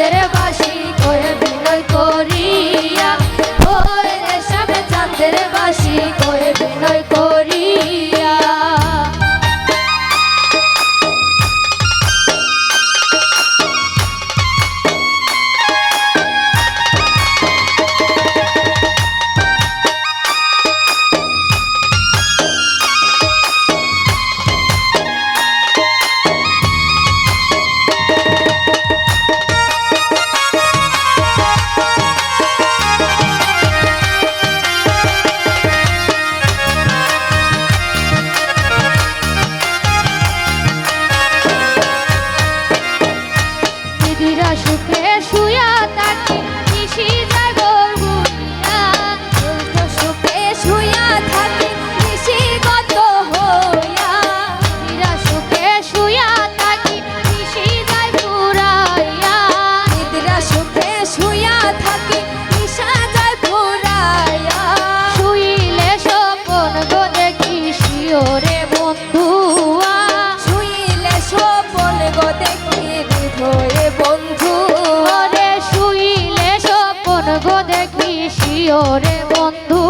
तेरे শিওরে বন্ধু